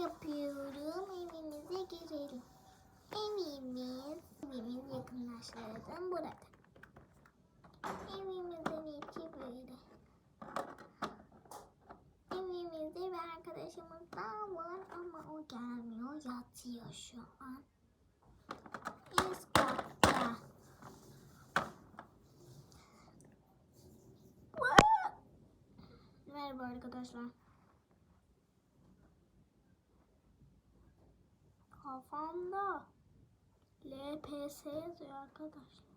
yapıyorum. Evimize girelim. Evimiz, evimiz yakınlaştırdım burada. Evimizin içi böyle. Evimizde bir arkadaşımız daha var ama o gelmiyor. Yatıyor şu an. Üst katta. Merhaba arkadaşlar. Kafamda LPS yazıyor arkadaşlar.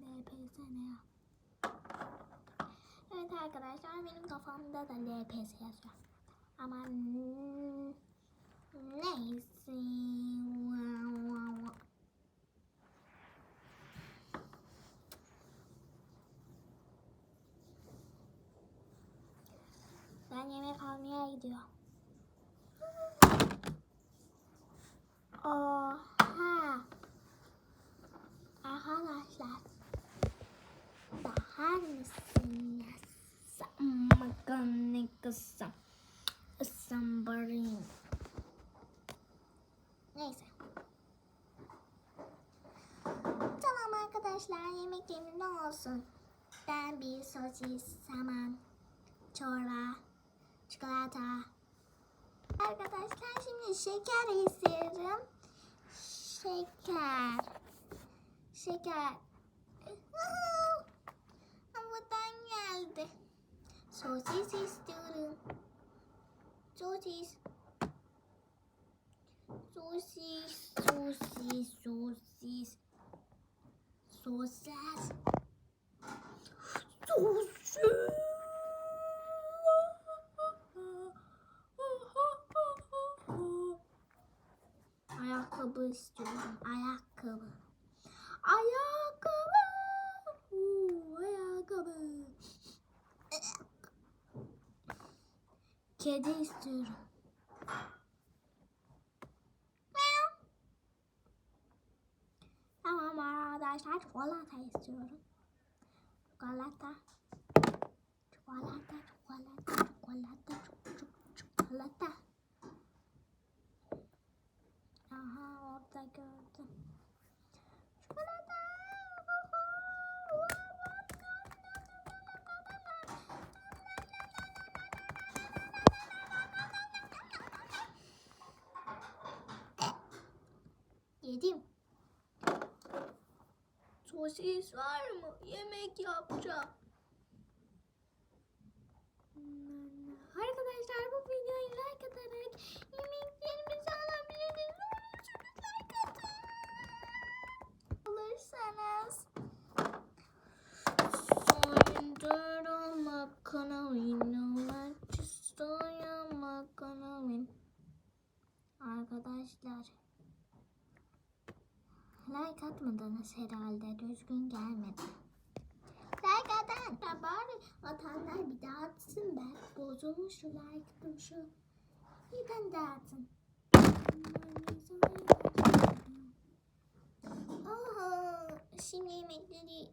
LPS ne ya? Evet arkadaşlar benim kafamda da LPS yazıyor. Ama neyse. Ben yemek almaya gidiyorum. Oha. Arkadaşlar. Bakar mısınız? Bakın ne kızım. Isımbarayım. Neyse. Tamam arkadaşlar yemeklerimiz ne olsun? Ben bir sosis, saman, çorba, çikolata. Arkadaşlar şimdi şeker istiyorum. Şeker. Şeker. Havadan geldi. Sosis istiyorum. Sosis, sosis, sosis. Sosis. Sosis. İstiyorum. Ayakkabı. Ayakkabı. Oo, ayakkabı. Kedi istiyorum. Tamam arkadaşlar çikolata istiyorum. Çikolata. Çikolata, çikolata, çikolata, çik- çik- çikolata. Orada gördüm. Çikolata. Yedim. Sosis var mı? Yemek yapacağım. Arkadaşlar bu videoyu like atarak yemeklerimizi Arkadaşlar. Like atmadınız herhalde. Düzgün gelmedi. Like atan. Bari atanlar bir daha atsın ben. Bozulmuş şu like tuşu. Bir tane daha atın. Aha, şimdi yemekleri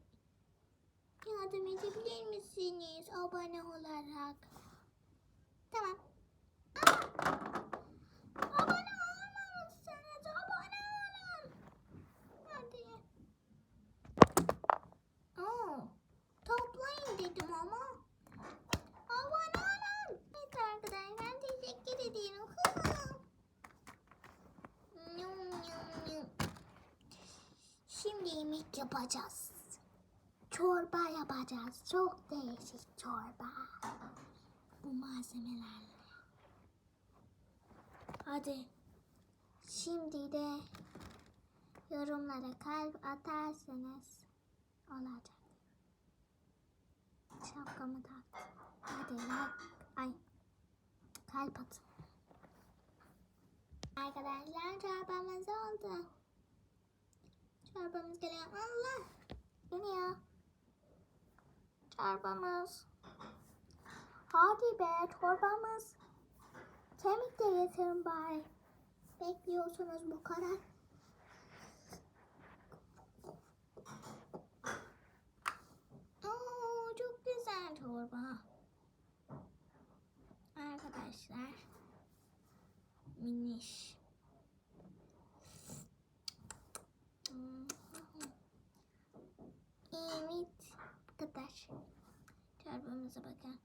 yardım edebilir misiniz abone olarak? Tamam. Aa! Abone olmamışsınız. Abone olun. Hadi. Oo, toplayın dedim ama. Abone olun. Evet arkadaşlar teşekkür ederim. Yum, yum, yum. Şimdi yemek yapacağız. Çorba yapacağız. Çok değişik çorba. Bu malzemelerle. Hadi. Şimdi de yorumlara kalp atarsanız olacak. Şapkamı taktım. Hadi like. Ay. Kalp atın. Arkadaşlar çorbamız oldu. Çorbamız geliyor. Allah. Geliyor. Çorbamız. Hadi be çorbamız. Kemik de getirin bari. Bekliyorsunuz bu kadar. Oo, çok güzel çorba. Arkadaşlar. Miniş. Evet. Bu kadar. Çorbamıza bakın.